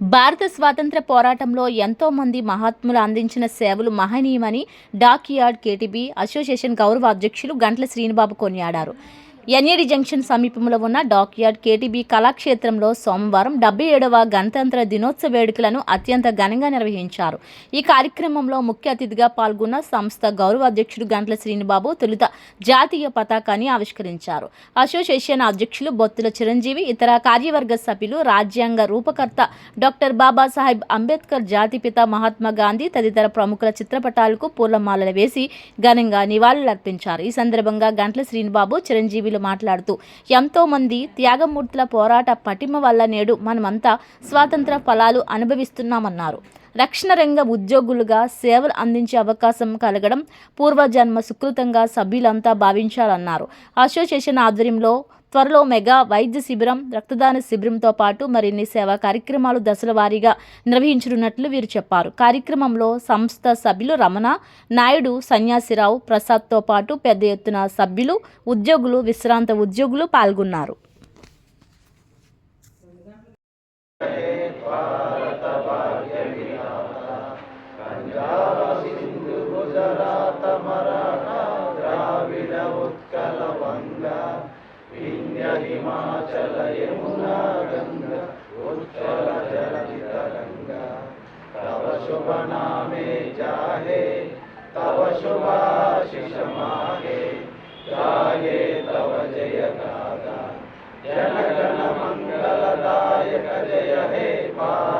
భారత స్వాతంత్ర పోరాటంలో ఎంతో మంది మహాత్ములు అందించిన సేవలు మహనీయమని డాక్ యార్డ్ కేటీబీ అసోసియేషన్ గౌరవ అధ్యక్షులు గంట్ల శ్రీనిబాబు కొనియాడారు. ఎన్ఏడి జంక్షన్ సమీపంలో ఉన్న డాక్యార్డ్ కేటీబీ కళాక్షేత్రంలో సోమవారం డెబ్బై ఏడవ గణతంత్ర దినోత్సవ వేడుకలను అత్యంత ఘనంగా నిర్వహించారు. ఈ కార్యక్రమంలో ముఖ్య అతిథిగా పాల్గొన్న సంస్థ గౌరవ అధ్యక్షుడు గంట్ల శ్రీనిబాబు తొలుత జాతీయ పతాకాన్ని ఆవిష్కరించారు. అసోసియేషన్ అధ్యక్షులు బొత్తుల చిరంజీవి ఇతర కార్యవర్గ సభ్యులు రాజ్యాంగ రూపకర్త డాక్టర్ బాబాసాహెబ్ అంబేద్కర్ జాతిపిత మహాత్మా గాంధీ తదితర ప్రముఖుల చిత్రపటాలకు పూలమాలలు వేసి ఘనంగా నివాళులర్పించారు. ఈ సందర్భంగా గంట్ల శ్రీనిబాబు చిరంజీవిలు మాట్లాడుతూ ఎంతో మంది త్యాగమూర్తుల పోరాట పటిమ వల్ల నేడు మనమంతా స్వాతంత్ర ఫలాలు అనుభవిస్తున్నామన్నారు. రక్షణ రంగ ఉద్యోగులుగా సేవలు అందించే అవకాశం కలగడం పూర్వజన్మ సుకృతంగా సభ్యులంతా భావించాలన్నారు. అసోసియేషన్ ఆధ్వర్యంలో త్వరలో మెగా వైద్య శిబిరం రక్తదాన శిబిరంతో పాటు మరిన్ని సేవా కార్యక్రమాలు దశల వారీగా నిర్వహించనున్నట్లు వీరు చెప్పారు. కార్యక్రమంలో సంస్థ సభ్యులు రమణ నాయుడు సన్యాసిరావు ప్రసాద్తో పాటు పెద్ద ఎత్తున సభ్యులు ఉద్యోగులు విశ్రాంత ఉద్యోగులు పాల్గొన్నారు. हिमाचल यमुना गंगा उत्कल शुभ नामे जाहे तव शुभाशिष माहे गाये तव जय गागा जनगण मंगलदायक जय हे पा